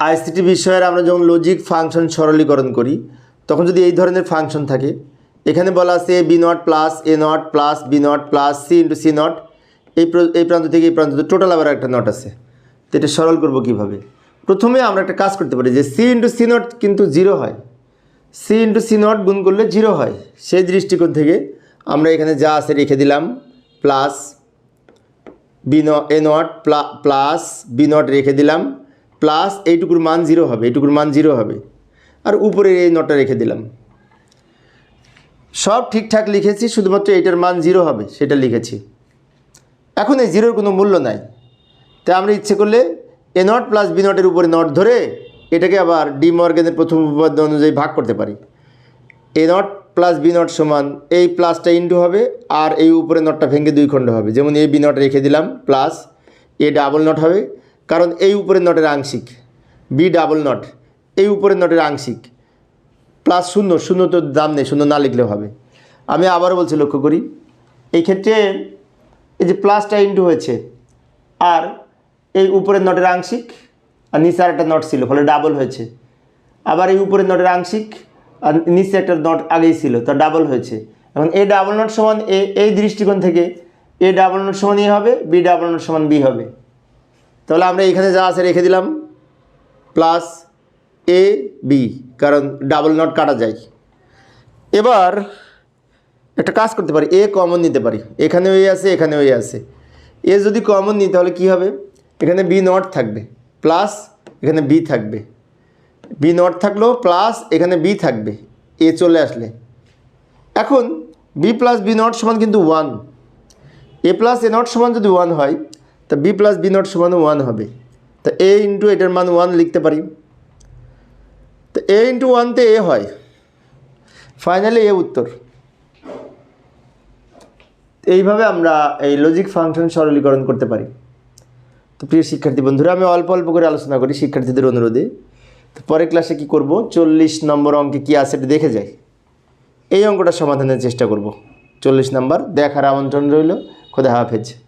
ICT বিষয়ের আমরা যখন লজিক ফাংশন সরলীকরণ করি, তখন যদি এই ধরনের ফাংশন থাকে, এখানে বলা আছে B naught plus A naught plus B naught plus C into C naught এই এই প্রান্ত থেকে এই প্রান্ত টোটাল আবার একটা নট আছে। তো এটা সরল করব কীভাবে? প্রথমে আমরা একটা কাজ করতে পারি যে সি ইন্টু সি নট কিন্তু জিরো হয়। সি ইন্টু সি নট গুণ করলে জিরো হয়। সেই দৃষ্টিকোণ থেকে আমরা এখানে যা আছে রেখে দিলাম প্লাস বি ন A naught plus B naught রেখে দিলাম। প্লাস এইটুকুর মান জিরো হবে, এইটুকুর মান জিরো হবে। আর উপরে এই নটটা রেখে দিলাম। সব ঠিকঠাক লিখেছি, শুধুমাত্র এইটার মান জিরো হবে, সেটা লিখেছি। এখন এই জিরোর কোনো মূল্য নাই। তাই আমরা ইচ্ছে করলে এ নট প্লাস বি নটের উপরে নট ধরে এটাকে আবার ডি মর্গেনের প্রথম উপপাদ্য অনুযায়ী ভাগ করতে পারি। A naught plus B naught সমান এই প্লাসটা ইন্টু হবে, আর এই উপরে নটটা ভেঙে দুই খণ্ড হবে। যেমন এ বি নট রেখে দিলাম প্লাস এ ডাবল নট হবে কারণ এই উপরের নটের আংশিক বি ডাবল নট এই উপরের নটের আংশিক প্লাস শূন্য শূন্য তো দাম নেই, শূন্য না লিখলেও হবে। আমি আবারও বলছি, লক্ষ্য করি, এই ক্ষেত্রে এই যে প্লাসটা ইন্টু হয়েছে, আর এই উপরের নটের আংশিক, আর নিচে আর একটা নট ছিল, ফলে ডাবল হয়েছে। আবার এই উপরের নটের আংশিক, আর নিচে একটা নট আগেই ছিল, তা ডাবল হয়েছে। এখন এ ডাবল নট সমান এ এই দৃষ্টিকোণ থেকে এ ডাবল নট সমান এ হবে বি ডাবল নট সমান বি হবে। তাহলে আমরা এখানে যা আছে রেখে দিলাম প্লাস এ বি কারণ ডাবল নট কাটা যায়। এবার একটা কাজ করতে পারি এ কমন নিতে পারি। এখানে ওই আছে, এখানে ওই আছে। এ যদি কমন নিই, তাহলে কী হবে? এখানে বি নট থাকবে প্লাস এখানে বি থাকবে। বি নট থাকলেও প্লাস এখানে বি থাকবে। এ চলে আসলে। এখন বি প্লাস বি নট সমান কিন্তু one A plus A naught সমান যদি ওয়ান হয় তা বি প্লাস বি নট সমান ওয়ান হবে। তা এ ইন্টু এটার মান ওয়ান লিখতে পারি। তো এ ইন্টু ওয়ানতে এ হয়। ফাইনালি এ উত্তর। এইভাবে আমরা এই লজিক ফাংশন সরলীকরণ করতে পারি। তো প্রিয় শিক্ষার্থী বন্ধুরা, আমি অল্প অল্প করে আলোচনা করি শিক্ষার্থীদের অনুরোধে। তো পরের ক্লাসে কি করব? চল্লিশ নম্বর অঙ্কে কী আছে এটা দেখে যাই। এই অঙ্কটা সমাধানের চেষ্টা করব। চল্লিশ নম্বর, দেখার আমন্ত্রণ রইল। খোদা হাফেজ।